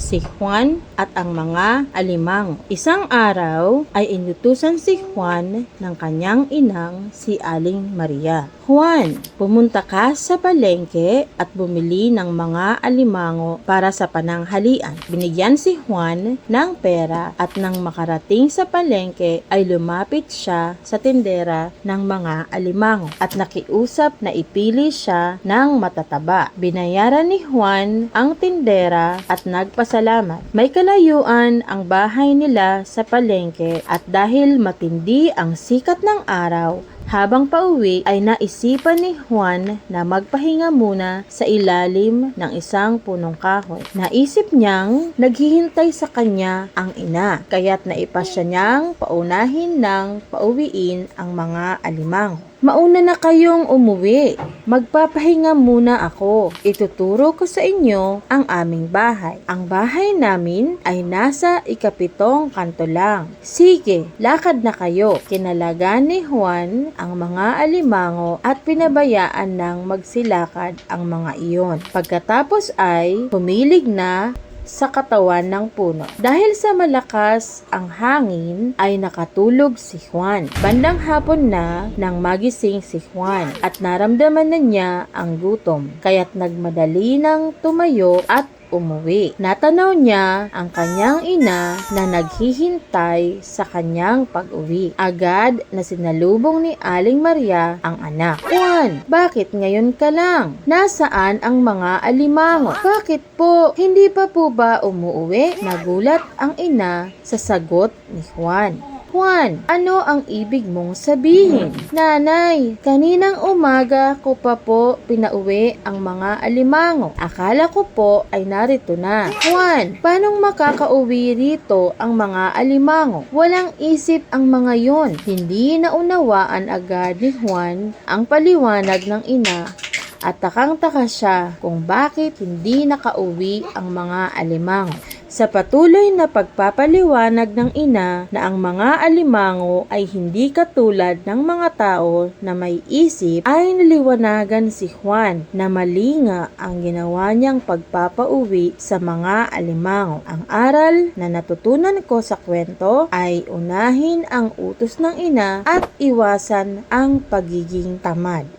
si Juan at ang mga alimango. Isang araw ay inutusan si Juan ng kanyang inang si Aling Maria. Juan, pumunta ka sa palengke at bumili ng mga alimango para sa pananghalian. Binigyan si Juan ng pera at nang makarating sa palengke ay lumapit siya sa tindera ng mga alimango at nakiusap na ipili siya ng matataba. Binayaran ni Juan ang tindera at nagpasalamat. May kalayuan ang bahay nila sa palengke at dahil matindi ang sikat ng araw, habang pauwi ay naisipan ni Juan na magpahinga muna sa ilalim ng isang punong kahoy. Naisip niyang naghihintay sa kanya ang ina, kaya't naipasya niyang paunahin ng pauwiin ang mga alimango. Mauna na kayong umuwi. Magpapahinga muna ako. Ituturo ko sa inyo ang aming bahay. Ang bahay namin ay nasa ikapitong kanto lang. Sige, lakad na kayo. Kinalagan ni Juan ang mga alimango at pinabayaan ng magsilakad ang mga iyon. Pagkatapos ay humilig na sa katawan ng puno. Dahil sa malakas ang hangin ay nakatulog si Juan. Bandang hapon na nang magising si Juan at naramdaman na niya ang gutom. Kaya't nagmadali ng tumayo at umuwi. Natanaw niya ang kanyang ina na naghihintay sa kanyang pag-uwi. Agad na sinalubong ni Aling Maria ang anak. Juan, bakit ngayon ka lang? Nasaan ang mga alimango? Bakit po? Hindi pa po ba umuwi? Nagulat ang ina sa sagot ni Juan. Juan, ano ang ibig mong sabihin? Nanay, kaninang umaga ko pa po pinauwi ang mga alimango. Akala ko po ay narito na. Juan, paano makakauwi rito ang mga alimango? Walang isip ang mga yon. Hindi naunawaan agad ni Juan ang paliwanag ng ina at takang-taka siya kung bakit hindi nakauwi ang mga alimango. Sa patuloy na pagpapaliwanag ng ina na ang mga alimango ay hindi katulad ng mga tao na may isip, ay naliwanagan si Juan na mali nga ang ginawa niyang pagpapauwi sa mga alimango. Ang aral na natutunan ko sa kwento ay unahin ang utos ng ina at iwasan ang pagiging tamad.